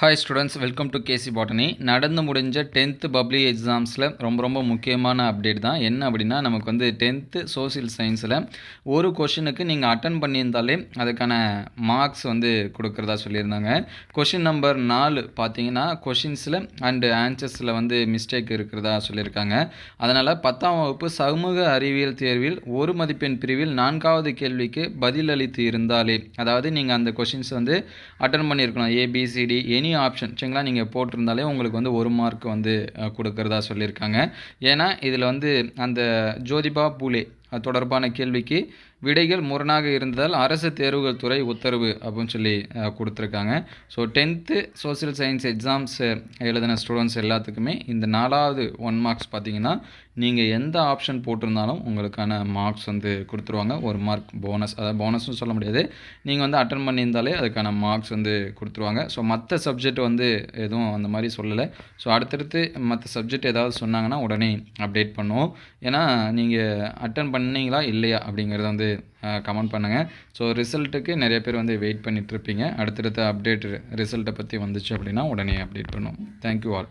Hi students welcome to K C botany நடந்து முடிஞ்ச tenth public எக்ஸாம்ஸில் ரொம்ப ரொம்ப முக்கியமான அப்டேட் தான். என்ன அப்படின்னா நமக்கு வந்து டென்த்து சோசியல் சயின்ஸில் ஒரு கொஷினுக்கு நீங்கள் அட்டன் பண்ணியிருந்தாலே அதுக்கான மார்க்ஸ் வந்து கொடுக்குறதா சொல்லியிருந்தாங்க. கொஷின் நம்பர் நாலு பார்த்தீங்கன்னா கொஷின்ஸில் அண்டு ஆன்சர்ஸில் வந்து மிஸ்டேக் இருக்கிறதா சொல்லியிருக்காங்க. அதனால் பத்தாம் வகுப்பு சமூக அறிவியல் தேர்வில் ஒரு மதிப்பெண் பிரிவில் நான்காவது கேள்விக்கு பதில் அளித்து இருந்தாலே அதாவது நீங்கள் அந்த கொஷின்ஸ் வந்து அட்டன் பண்ணியிருக்கணும் ஏபிசிடி எனி ஆப்ஷன் சரிங்களா? நீங்கள் போட்டிருந்தாலே உங்களுக்கு வந்து ஒரு மார்க் வந்து கொடுக்கறதா சொல்லியிருக்காங்க. ஏன்னா இதில் வந்து அந்த ஜோதிபா பூலே அது தொடர்பான கேள்விக்கு விடைகள் முரணாக இருந்ததால் அரசு தேர்வுகள் துறை உத்தரவு அப்படின்னு சொல்லி கொடுத்துருக்காங்க. So tenth social science exams எழுதின ஸ்டூடெண்ட்ஸ் எல்லாத்துக்குமே இந்த நாலாவது ஒன் மார்க்ஸ் பார்த்தீங்கன்னா நீங்கள் எந்த ஆப்ஷன் போட்டிருந்தாலும் உங்களுக்கான மார்க்ஸ் வந்து கொடுத்துருவாங்க. ஒரு மார்க் போனஸ் அதாவது போனஸ்னு சொல்ல முடியாது. நீங்கள் வந்து அட்டன் பண்ணியிருந்தாலே அதுக்கான மார்க்ஸ் வந்து கொடுத்துருவாங்க. ஸோ மற்ற சப்ஜெக்ட் வந்து எதுவும் அந்த மாதிரி சொல்லலை. ஸோ அடுத்தடுத்து மற்ற சப்ஜெக்ட் ஏதாவது சொன்னாங்கன்னா உடனே அப்டேட் பண்ணுவோம். ஏன்னா நீங்கள் அட்டன் பண்ணீங்களா இல்லையா அப்படிங்கிறத வந்து கமெண்ட் பண்ணுங்கள் ஸோ ரிசல்ட்டுக்கு நிறைய பேர் வந்து வெயிட் பண்ணிட்டு இருப்பீங்க. அடுத்தடுத்த அப்டேட் ரிசல்ட்டை பற்றி வந்துச்சு அப்படின்னா உடனே அப்டேட் பண்ணுவோம். Thank you all